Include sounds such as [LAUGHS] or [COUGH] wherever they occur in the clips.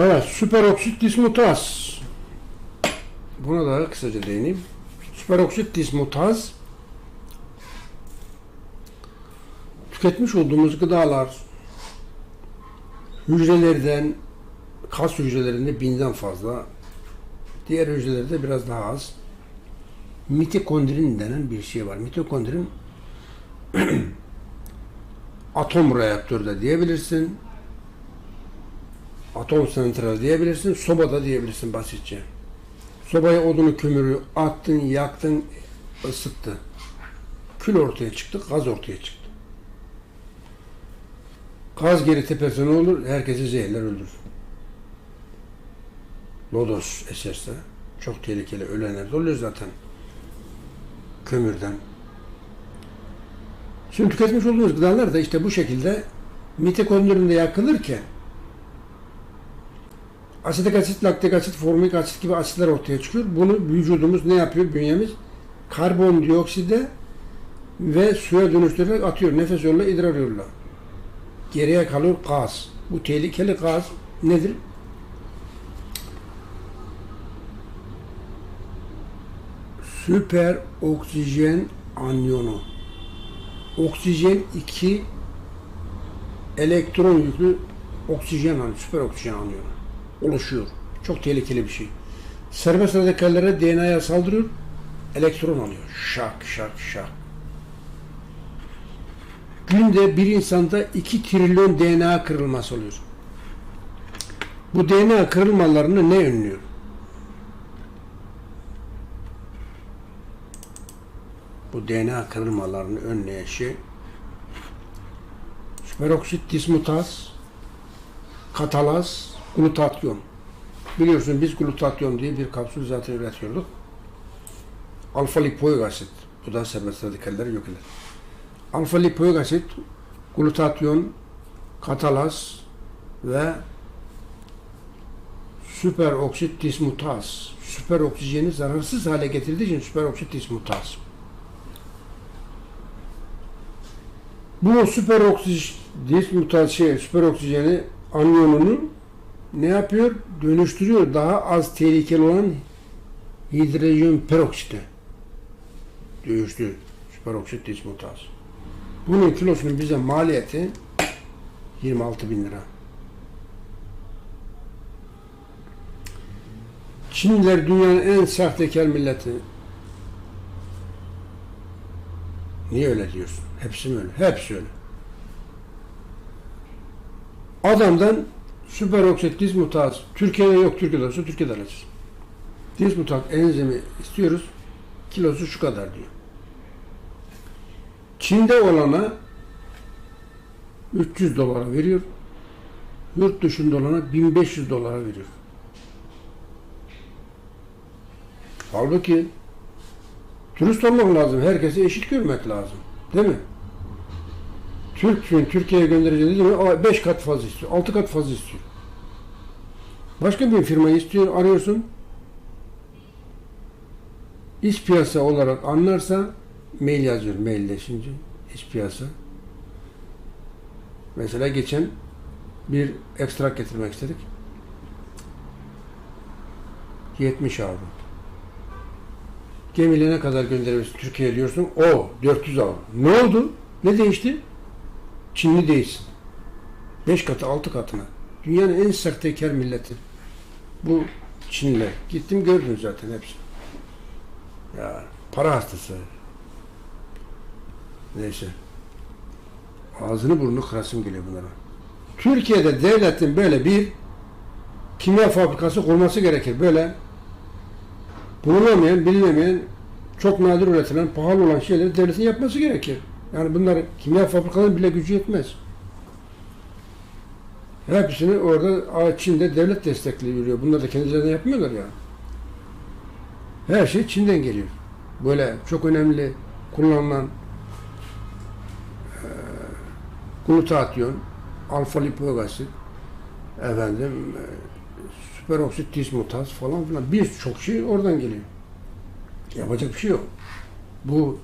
Evet, süperoksit dismutaz. Buna da kısaca değineyim. Süperoksit dismutaz tüketmiş olduğumuz gıdalar hücrelerden kas hücrelerinde binden fazla diğer hücrelerde biraz daha az mitokondrin denen bir şey var. Mitokondrin [CLEARS THROAT] atom reaktörde diyebilirsin. Atom santral diyebilirsin. Sobada diyebilirsin basitçe. Sobaya odunu kömürü attın, yaktın, ısıttı. Kül ortaya çıktı, gaz ortaya çıktı. Gaz geri tepesine ne olur? Herkesi zehirler öldürür. Lodos eserse çok tehlikeli ölenler de oluyor zaten. Kömürden. Şimdi tüketmiş olduğumuz gıdalar da işte bu şekilde mitokondrinde yakılırken asetik asit, laktik asit, formik asit gibi asitler ortaya çıkıyor. Bunu vücudumuz ne yapıyor? Bünyemiz karbondiokside ve suya dönüştürerek atıyor. Nefes yoluyla, idrar yoluyla. Geriye kalıyor gaz. Bu tehlikeli gaz nedir? Süper oksijen anyonu. Oksijen 2 elektron yüklü oksijen anyonu, süper oksijen anyonu oluşuyor. Çok tehlikeli bir şey. Serbest radikallere DNA'ya saldırıyor, elektron alıyor. Şak şak şak. Günde bir insanda 2 trilyon DNA kırılması oluyor. Bu DNA kırılmalarını ne önlüyor? Bu DNA kırılmalarını önleyen şey süperoksit dismutaz, katalaz, glutatyon. Biliyorsun biz glutatyon diye bir kapsül zaten üretiyorduk. Alfa lipoik asit. Bu da serbest radikalleri yok eder. Alfa lipoik asit, glutatyon, katalaz ve süper oksit dismutaz. Süper oksijeni zararsız hale getirdiği için süper oksit dismutaz. Bu süper oksijen dismutaz şey, süper oksijeni anyonunu ne yapıyor? Dönüştürüyor. Daha az tehlikeli olan hidrojen peroksite. Dönüştü. Süperoksit dismutaz. Bunun kilosunun bize maliyeti 26 bin lira. Çinliler dünyanın en sahtekar milleti. Niye öyle diyorsun? Hepsi mi öyle? Hepsi öyle. Adamdan süperoksit dismutaz Türkiye'de yok Türkiye'de olsa Türkiye'de alacağız. Dismutaz enzimi istiyoruz. Kilosu şu kadar diyor. Çin'de olana 300 dolara veriyor. Yurt dışında olana 1500 dolara veriyor. Halbuki turist olmak lazım. Herkese eşit görmek lazım. Değil mi? Türk'ün Türkiye'ye göndereceği mi? 5 kat fazla istiyor. 6 kat fazla istiyor. Başka bir firmayı istiyor, arıyorsun. İç piyasa olarak anlarsa mail yazıyor, mailleşince iç piyasa. Mesela geçen bir ekstrak getirmek istedik. 70 aldım. Gemiyle ne kadar gönderebilirsin Türkiye'ye diyorsun. O 400 aldım. Ne oldu? Ne değişti? Çinli değilsin. 5 katı, 6 katına. Dünyanın en sahtekar milleti. Bu Çinliler. Gittim gördüm zaten hepsi. Ya para hastası. Neyse. Ağzını burnunu kırasım geliyor bunlara. Türkiye'de devletin böyle bir kimya fabrikası kurması gerekir. Böyle bulunamayan, bilinemeyen, çok nadir üretilen, pahalı olan şeyleri devletin yapması gerekir. Yani bunlar kimya fabrikalarının bile gücü yetmez. Hepsini orada Çin'de devlet destekli yürüyor. Bunlar da kendilerine yapmıyorlar ya. Her şey Çin'den geliyor. Böyle çok önemli kullanılan e, glutatyon, alfa lipoik asit, efendim e, süperoksit dismutaz falan filan birçok şey oradan geliyor. Yapacak bir şey yok. Bu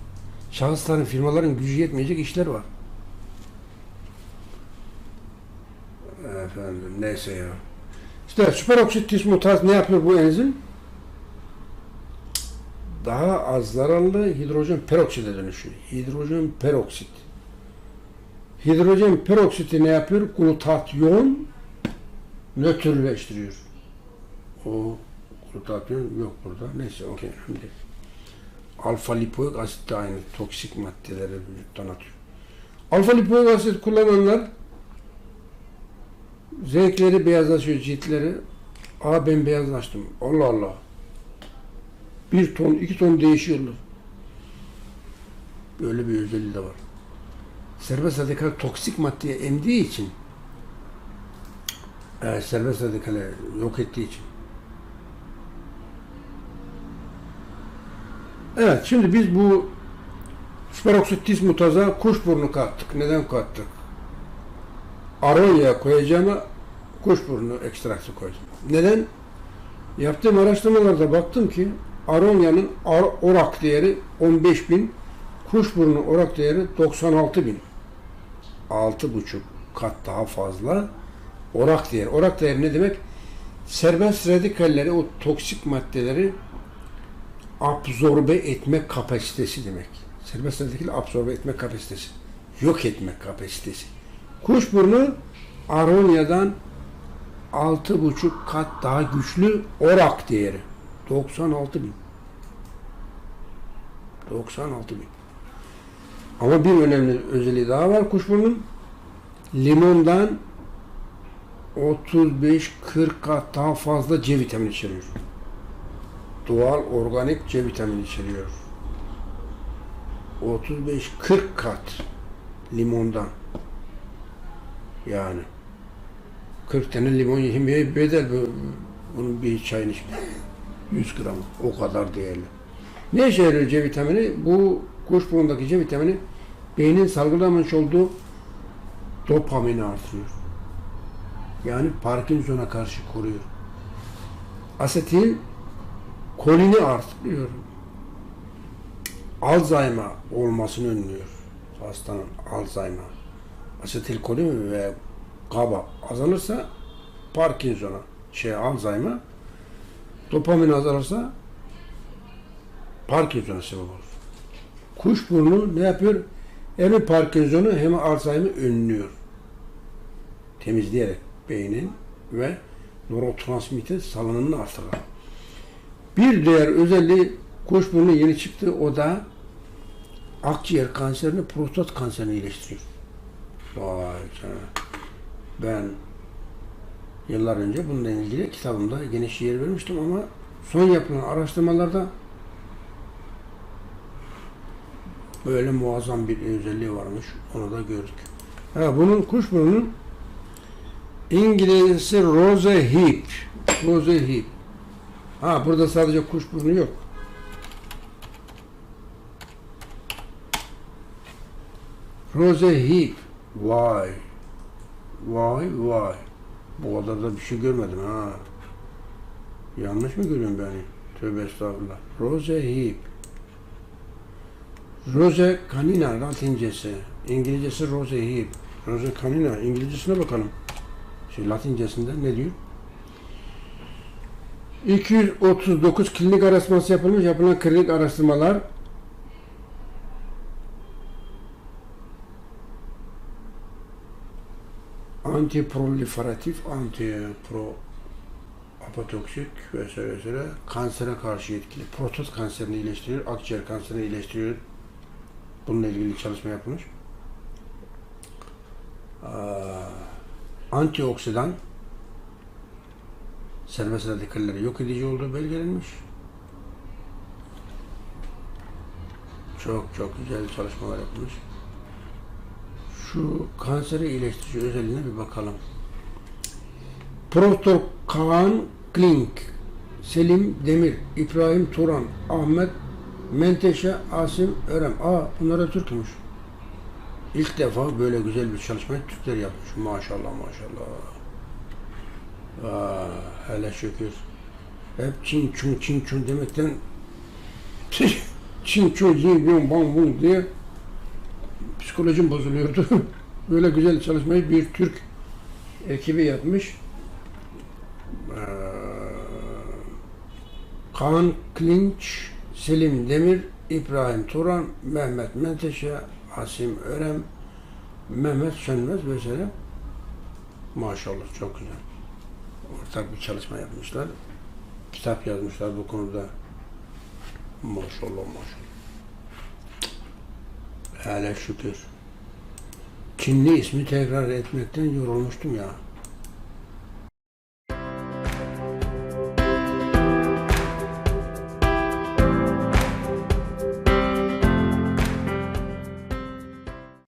şahısların, firmaların gücü yetmeyecek işler var. Efendim neyse ya. İşte süperoksit dismutaz ne yapıyor bu enzim? Daha az zararlı hidrojen perokside dönüşüyor. Hidrojen peroksit. Hidrojen peroksiti ne yapıyor? Glutatyon nötrleştiriyor. O glutatyon yok burada. Neyse okey. değil. Alfa lipoik asit de aynı toksik maddeleri vücuttan atıyor. Alfa lipoik asit kullananlar Renkleri beyazlaşıyor ciltleri. Aa ben beyazlaştım. Allah Allah. Bir ton, iki ton değişiyorlar. Böyle bir özelliği de var. Serbest radikal toksik maddeye emdiği için e, serbest radikale yok ettiği için. Evet şimdi biz bu süperoksit dismutaza kuşburnu kattık. Neden kattık? aronya koyacağıma kuşburnu ekstraksi koydum. Neden? Yaptığım araştırmalarda baktım ki aronya'nın ar- orak değeri 15 bin, kuşburnu orak değeri 96 bin. 6,5 kat daha fazla orak değeri. Orak değeri ne demek? Serbest radikalleri, o toksik maddeleri absorbe etme kapasitesi demek. Serbest radikal absorbe etme kapasitesi. Yok etme kapasitesi. Kuşburnu Aronya'dan 6,5 kat daha güçlü orak değeri. 96 bin. 96 bin. Ama bir önemli özelliği daha var kuşburnunun. Limondan 35-40 kat daha fazla C vitamini içeriyor. Doğal organik C vitamini içeriyor. 35-40 kat limondan. Yani 40 tane limon yemeye bedel bu, bunun bir çayını içmek. 100 gram o kadar değerli. Ne işe yarıyor C vitamini? Bu kuşburnundaki C vitamini beynin salgılamış olduğu dopamini artırıyor. Yani Parkinson'a karşı koruyor. Asetil kolini artırıyor. Alzheimer olmasını önlüyor. Hastanın Alzheimer asetilkolin ve kaba azalırsa Parkinson'a, şey Alzheimer, dopamin azalırsa Parkinson'a sebep olur. Kuşburnu ne yapıyor? Hem Parkinson'u hem Alzheimer'ı önlüyor. Temizleyerek beynin ve nörotransmitter salınımını artırır. Bir diğer özelliği kuşburnu yeni çıktı. O da akciğer kanserini, prostat kanserini iyileştiriyor. Vay canına. Ben yıllar önce bununla ilgili kitabımda geniş yer vermiştim ama son yapılan araştırmalarda böyle muazzam bir özelliği varmış. Onu da gördük. Ha, bunun kuşburnunun İngilizcesi rose hip. Rose hip. Ha burada sadece kuşburnu yok. Rose hip. Vay. Vay vay. Bu kadar da bir şey görmedim ha. Yanlış mı görüyorum beni? Tövbe estağfurullah. Rose hip. Rose canina latincesi. İngilizcesi rose hip. Rose canina. İngilizcesine bakalım. Şey, latincesinde ne diyor? 239 klinik araştırması yapılmış. Yapılan klinik araştırmalar antiproliferatif, antipro apatoksik vesaire vesaire kansere karşı etkili. Prostat kanserini iyileştiriyor, akciğer kanserini iyileştiriyor. Bununla ilgili çalışma yapılmış. Aa, antioksidan serbest radikalleri yok edici olduğu belgelenmiş. Çok çok güzel çalışmalar yapılmış. Şu kanseri iyileştirici özelliğine bir bakalım. Profesör Kaan Klink, Selim Demir, İbrahim Turan, Ahmet Menteşe, Asim Örem. Aa bunlar da Türkmüş. İlk defa böyle güzel bir çalışmayı Türkler yapmış. Maşallah maşallah. Aa, hele şükür. Hep Çin çun Çin çun demekten Çin çun yin yun bang bung diye psikolojim bozuluyordu. [LAUGHS] Böyle güzel çalışmayı bir Türk ekibi yapmış. Kaan Klinç, Selim Demir, İbrahim Turan, Mehmet Menteşe, Asim Örem, Mehmet Sönmez vesaire. Maşallah çok güzel. Ortak bir çalışma yapmışlar. Kitap yazmışlar bu konuda. Maşallah maşallah. Hele şükür. Çinli ismi tekrar etmekten yorulmuştum ya.